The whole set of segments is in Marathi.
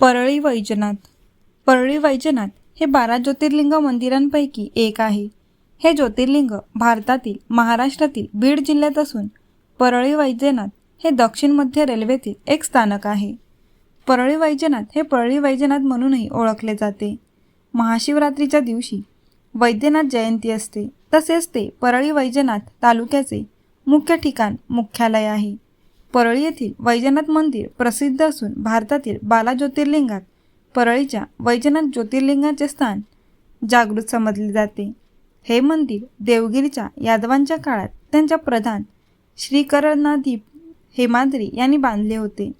परळी वैजनाथ. परळी वैजनाथ हे बारा ज्योतिर्लिंग मंदिरांपैकी एक आहे. हे ज्योतिर्लिंग भारतातील महाराष्ट्रातील बीड जिल्ह्यात असून परळी वैजनाथ हे दक्षिण मध्य रेल्वेतील एक स्थानक आहे. परळी वैजनाथ हे परळी वैजनाथ म्हणूनही ओळखले जाते. महाशिवरात्रीच्या दिवशी वैद्यनाथ जयंती असते. तसेच ते परळी वैजनाथ तालुक्याचे मुख्य ठिकाण मुख्यालय आहे. परळी येथील वैजनाथ मंदिर प्रसिद्ध असून भारतातील बाला ज्योतिर्लिंगात परळीच्या वैजनाथ ज्योतिर्लिंगाचे स्थान जागृत समजले जाते. हे मंदिर देवगिरीच्या यादवांच्या काळात त्यांच्या प्रधान श्रीकरणाधीप हेमाद्री यांनी बांधले होते.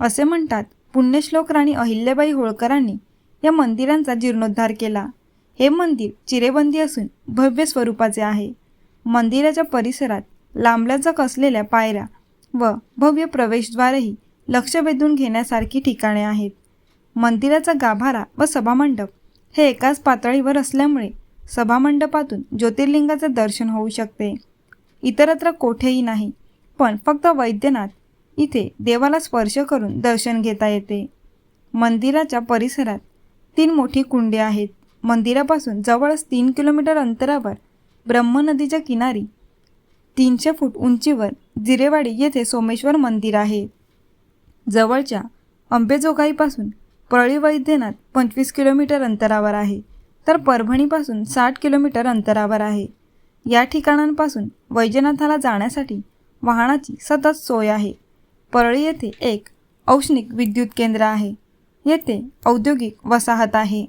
असे म्हणतात पुण्यश्लोक राणी अहिल्याबाई होळकरांनी या मंदिरांचा जीर्णोद्धार केला. हे मंदिर चिरेबंदी असून भव्य स्वरूपाचे आहे. मंदिराच्या परिसरात लांबल्याचक असलेल्या पायऱ्या व भव्य प्रवेशद्वारही लक्ष वेधून घेण्यासारखी ठिकाणे आहेत. मंदिराचा गाभारा व सभामंडप हे एकाच पातळीवर असल्यामुळे सभामंडपातून ज्योतिर्लिंगाचे दर्शन होऊ शकते. इतरत्र कोठेही नाही पण फक्त वैद्यनाथ इथे देवाला स्पर्श करून दर्शन घेता येते. मंदिराच्या परिसरात तीन मोठी कुंडे आहेत. मंदिरापासून जवळच तीन किलोमीटर अंतरावर ब्रह्म नदीच्या किनारी तीनशे फूट उंचीवर जिरेवाडी येथे सोमेश्वर मंदिर आहे. जवळच्या अंबेजोगाईपासून परळी वैद्यनाथ पंचवीस किलोमीटर अंतरावर आहे तर परभणीपासून साठ किलोमीटर अंतरावर आहे. या ठिकाणांपासून वैजनाथाला जाण्यासाठी वाहनाची सतत सोय आहे. परळी येथे एक औष्णिक विद्युत केंद्र आहे. येथे औद्योगिक वसाहत आहे.